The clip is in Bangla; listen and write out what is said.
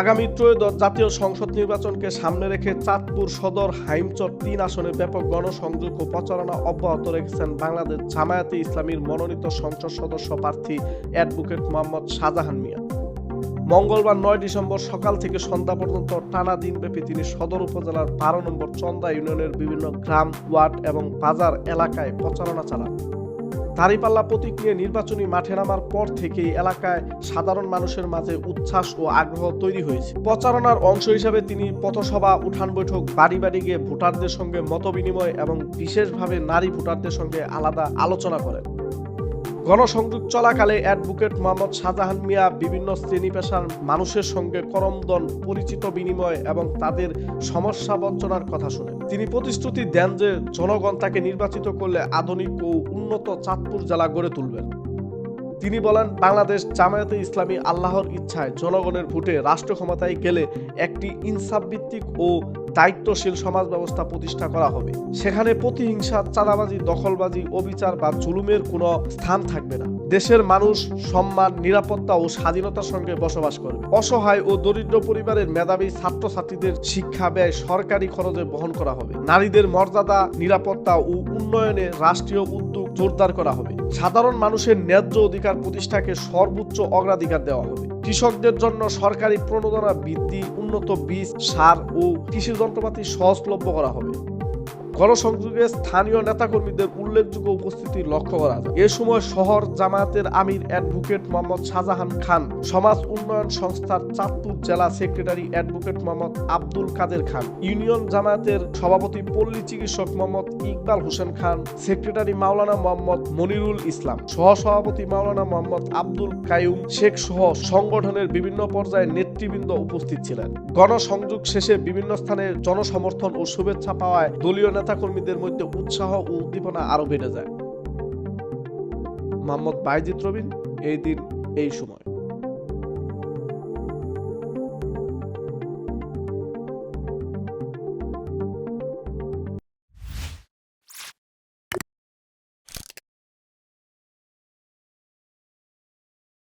আগামী ত্রয়োদশ জাতীয় সংসদ নির্বাচনকে সামনে রেখে চাঁদপুর সদর হাইমচর তিন আসনে ব্যাপক গণসংযোগ ও প্রচারণা অব্যাহত রেখেছেন বাংলাদেশ জামায়াতে ইসলামীর মনোনীত সংসদ সদস্য প্রার্থী অ্যাডভোকেট মোহাম্মদ শাহজাহান মিয়া। মঙ্গলবার নয় ডিসেম্বর সকাল থেকে সন্ধ্যা পর্যন্ত টানা দিনব্যাপী তিনি সদর উপজেলার বারো নম্বর চন্দা ইউনিয়নের বিভিন্ন গ্রাম, ওয়ার্ড এবং বাজার এলাকায় প্রচারণা চালান। দাঁড়িপাল্লা প্রতীক নিয়ে নির্বাচনী মাঠে নামার পর থেকেই এলাকায় সাধারণ মানুষের মাঝে উচ্ছ্বাস ও আগ্রহ তৈরি হয়েছে। প্রচারণার অংশ হিসাবে তিনি পথসভা, উঠান বৈঠক, বাড়ি বাড়ি গিয়ে ভোটারদের সঙ্গে মতবিনিময় এবং বিশেষভাবে নারী ভোটারদের সঙ্গে আলাদা আলোচনা করেন। গণসংযোগ চলাকালে অ্যাডভোকেট মোহাম্মদ শাহজাহান মিয়া বিভিন্ন শ্রেণি পেশার মানুষের সঙ্গে করমদন, পরিচিত বিনিময় এবং তাদের সমস্যা বঞ্চনার কথা শুনে তিনি প্রতিশ্রুতি দেন যে জনগণ তাকে নির্বাচিত করলে আধুনিক ও উন্নত চাঁদপুর জেলা গড়ে তুলবেন। তিনি বলেন, বাংলাদেশ জামায়াতে ইসলামী আল্লাহর ইচ্ছায় জনগণের ভোটে রাষ্ট্র ক্ষমতায় গেলে একটি ইনসাফ ভিত্তিক ও দায়িত্বশীল সমাজ ব্যবস্থা প্রতিষ্ঠা করা হবে। সেখানে প্রতিহিংসা, চাঁদাবাজি, দখলবাজি, অবিচার বা জুলুমের কোনো স্থান থাকবে না। দেশের মানুষ সম্মান, নিরাপত্তা ও স্বাধীনতার সঙ্গে বসবাস করবে। অসহায় ও দরিদ্র পরিবারের মেধাবী ছাত্রছাত্রীদের শিক্ষা ব্যয় সরকারি খরচে বহন করা হবে। নারীদের মর্যাদা, নিরাপত্তা ও উন্নয়নে রাষ্ট্রীয় উদ্যোগ জোরদার করা হবে। সাধারণ মানুষের ন্যায্য অধিকার প্রতিষ্ঠাকে সর্বোচ্চ অগ্রাধিকার দেওয়া হবে। কৃষকদের জন্য সরকারি প্রণোদনা বৃদ্ধি, উন্নত বীজ, সার ও কৃষি যন্ত্রপাতি সহজলভ্য করা হবে। গণসংযোগে স্থানীয় নেতাকর্মীদের উল্লেখযোগ্য উপস্থিতি লক্ষ্য করা যায়। এ সময় শহর জামায়াতের আমির অ্যাডভোকেট মোহাম্মদ শাহজাহান খান, সমাজ উন্নয়ন সংস্থার চাঁদপুর জেলা secretary advocate Mohammad Abdul Kader Khan, union জামায়াতের সভাপতি পল্লী চিকিৎসক মোহাম্মদ ইকবাল হোসেন খান, সেক্রেটারি মাওলানা মোহাম্মদ মনিরুল ইসলাম, সহসভাপতি মাওলানা মোহাম্মদ আব্দুল কায়ুম শেখ সহ সংগঠনের বিভিন্ন পর্যায়ে নেতৃবৃন্দ উপস্থিত ছিলেন। গণসংযোগ শেষে বিভিন্ন স্থানে জনসমর্থন ও শুভেচ্ছা পাওয়ায় দলীয় নেতাকর্মীদের মধ্যে উৎসাহ ও উদ্দীপনা আরও বেড়ে যায়। মোহাম্মদ বাইজিৎ রবিন, এই দিন, এই সময়।